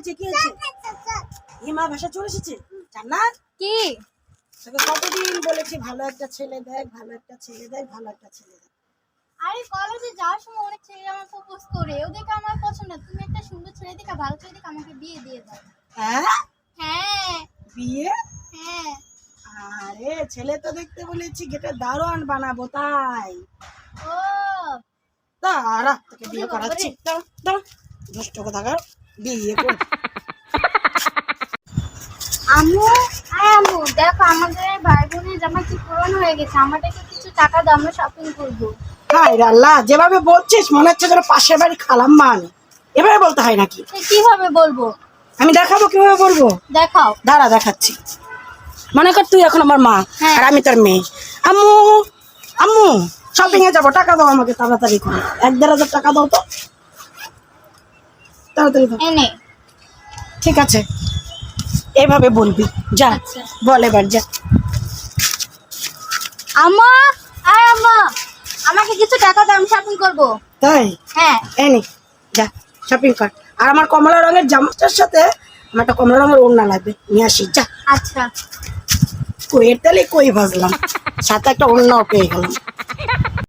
হয়েছে কি হয়েছে হিমা ভাষা চলে এসেছে? জান্নাত? কি? তোকে কতদিন বলেছি ভালো একটা ছেলে দেখ ভালো একটা ছেলে দেখ ভালো একটা ছেলে দেখ। আরে কলেজে যাওয়ার সময় অনেক আমার প্রপোজ করে। আমার পছন্দ তুমি একটা সুন্দর ছেলে দেখে ভালো ছেলে দেখে আমাকে বিয়ে দিয়ে দাও। হ্যাঁ? হ্যাঁ। বিয়ে? হ্যাঁ। আরে ছেলে তো দেখতে বলেছি গেটে দারোয়ান বানাবো তাই। ও। দাঁড়া তোকে বিয়ে করাচ্ছি। দাঁড়া দাঁড়া দুষ্ট কোথাকার। বিয়ে কর আম্মু হ্যাঁ আম্মু দেখো আমাদের ভাই বোনের জামা কি পুরনো হয়ে গেছে আমাদেরকে কিছু টাকা দাও আমরা শপিং করব। হাই আল্লাহ যেভাবে বলছিস মনে হচ্ছে যেন পাশের বাড়ি খালাম মান এভাবে বলতে হয় নাকি? কীভাবে বলব? আমি দেখাবো কীভাবে বলব? দেখাও। দাঁড়া দেখাচ্ছি। মনে কর তুই এখন আমার মা হ্যাঁ। আর আমি তোর মেয়ে। আম্মু আম্মু শপিং এ যাব টাকা দাও আমাকে তাড়াতাড়ি করে। এক দেড় হাজার টাকা দাও তো। তাড়াতাড়ি দাও এনে। ঠিক আছে। এভাবে বলবি। যা আচ্ছা। বল এবার যা। আমাকে কিছু টাকা দাও আমি শপিং করব। তাই? হ্যাঁ। এনে যা শপিং কর। আর আমার কমলা রঙের জামাটার সাথে আমার একটা কমলা রঙের ওড়না লাগবে। নিয়ে আসি যা। আচ্ছা। কইয়ের তালে কই ভাজলাম? সাথে একটা ওড়নাও পেয়ে গেলাম।